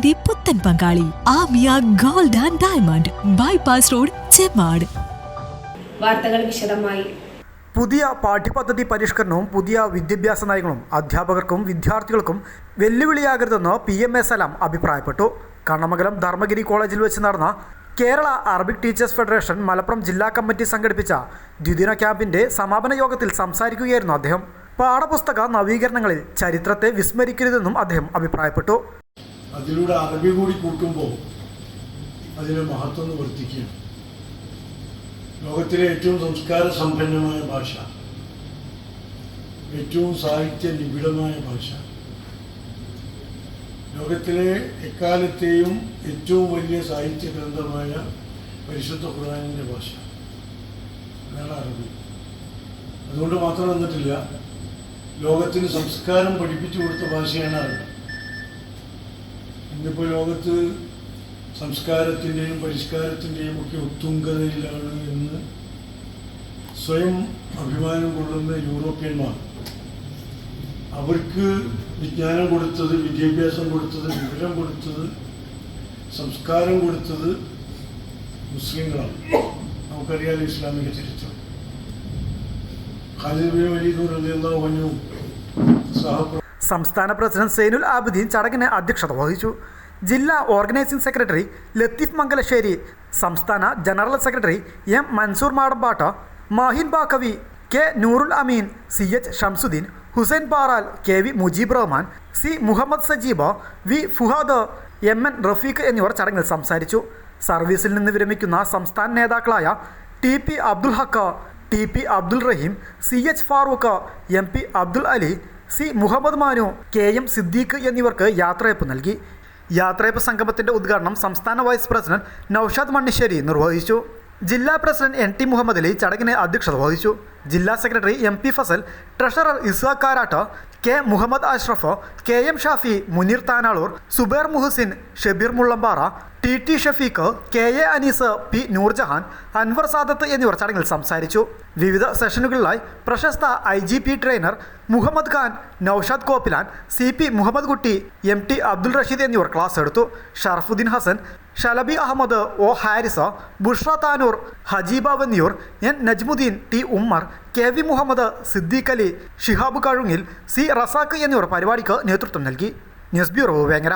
വിവാഹത്തിന്റെ പുത്തൻ പങ്കാളി Amiya gold and diamond bypass road Chemmad. വാർത്തകൾ വിശദമായി. പുതിയ പാഠ്യപദ്ധതി പരിഷ്കരണവും പുതിയ വിദ്യാഭ്യാസ നയങ്ങളും അധ്യാപകർക്കും വിദ്യാർത്ഥികൾക്കും വെല്ലുവിളിയാകരുതെന്ന് പി എം എ സലാം അഭിപ്രായപ്പെട്ടു. കണ്ണമംഗലം ധർമ്മഗിരി കോളേജിൽ വെച്ച് നടന്ന Kerala Arabic teachers federation Malappuram ജില്ലാ കമ്മിറ്റി സംഘടിപ്പിച്ച ദ്വിദിന ക്യാമ്പിന്റെ സമാപന യോഗത്തിൽ സംസാരിക്കുകയായിരുന്നു അദ്ദേഹം. പാഠപുസ്തക നവീകരണങ്ങളിൽ ചരിത്രത്തെ വിസ്മരിക്കരുതെന്നും അദ്ദേഹം അഭിപ്രായപ്പെട്ടു. അതിലൂടെ അറബി കൂടി കൂട്ടുമ്പോൾ അതിന്റെ മഹത്വം വർദ്ധിക്കുകയാണ് ലോകത്തിലെ ഏറ്റവും സംസ്കാര സമ്പന്നമായ ഭാഷ ഏറ്റവും സാഹിത്യ നിബിഡമായ ഭാഷ ലോകത്തിലെ എക്കാലത്തെയും ഏറ്റവും വലിയ സാഹിത്യ ഗ്രന്ഥമായ പരിശുദ്ധ ഖുർആാനിന്റെ ഭാഷ. അതാണ് അറബി. അതുകൊണ്ട് മാത്രം വന്നിട്ടില്ല ലോകത്തിന് സംസ്കാരം പഠിപ്പിച്ചു കൊടുത്ത ഭാഷയാണ് അറബി. ഇന്നിപ്പോൾ ലോകത്ത് സംസ്കാരത്തിന്റെയും പരിഷ്കാരത്തിന്റെയും ഒക്കെ ഒത്തുങ്കതയിലാണ് എന്ന് സ്വയം അഭിമാനം കൊള്ളുന്ന യൂറോപ്യന്മാർ. അവർക്ക് വിജ്ഞാനം കൊടുത്തത് വിദ്യാഭ്യാസം കൊടുത്തത് വിവരം കൊടുത്തത് സംസ്കാരം കൊടുത്തത് മുസ്ലിങ്ങളാണ്. നമുക്കറിയാലോ ഇസ്ലാമിക ചരിത്രം. ഖാലിദ് ബിൻ വലീദ് അൻഹു സഹപ്ര സംസ്ഥാന പ്രസിഡന്റ് സൈനുൽ ആബുദ്ദീൻ ചടങ്ങിന് അധ്യക്ഷത വഹിച്ചു. ജില്ലാ ഓർഗനൈസിംഗ് സെക്രട്ടറി ലത്തീഫ് മംഗലശ്ശേരി സംസ്ഥാന general secretary M Mansoor Madampatta Mahin Baqavi K Noorul Ameen C H Shamsuddin Hussain Paral K V Mujeeb Rahman C Muhammad Sajeeba V Fuhad M N Rafeeq എന്നിവർ ചടങ്ങിൽ സംസാരിച്ചു. സർവീസിൽ നിന്ന് വിരമിക്കുന്ന സംസ്ഥാന നേതാക്കളായ T P Abdul Haqqa T P Abdul Raheem C H Farooq M P Abdul Ali C Muhammad Manu K M Siddique എന്നിവർക്ക് യാത്രയപ്പ് നൽകി. യാത്രയപ്പ് സംഗമത്തിന്റെ ഉദ്ഘാടനം സംസ്ഥാന വൈസ് പ്രസിഡന്റ് നൌഷാദ് മണ്ണിശ്ശേരി നിർവഹിച്ചു. ജില്ലാ president N T Muhammad Ali ചടങ്ങിന് അധ്യക്ഷത വഹിച്ചു. ജില്ലാ secretary M P Fasal treasurer Karat K Muhammad Ashraf K M Shafi Muneer Tanalur Zubair Muhsin Shabeer Mullampara T T Shafeeq K A Anees P Noorjahan Anwar Sadath എന്നിവർ ചടങ്ങിൽ സംസാരിച്ചു. വിവിധ സെഷനുകളിലായി പ്രശസ്ത I G P trainer Muhammad Khan Noushad Koppilan C P Muhammad Kutty M T Abdul Rasheed എന്നിവർ class എടുത്തു. Sharafudheen Hasan Shalabi Ahmed O Haris Bushra Tanur Hajeeba Vanniyur N Najmudheen T Ummer K V Muhammad Siddique Ali Shihab Kazhungil C Razak എന്നിവർ പരിപാടിക്ക് നേതൃത്വം നൽകി. News bureau Vengara.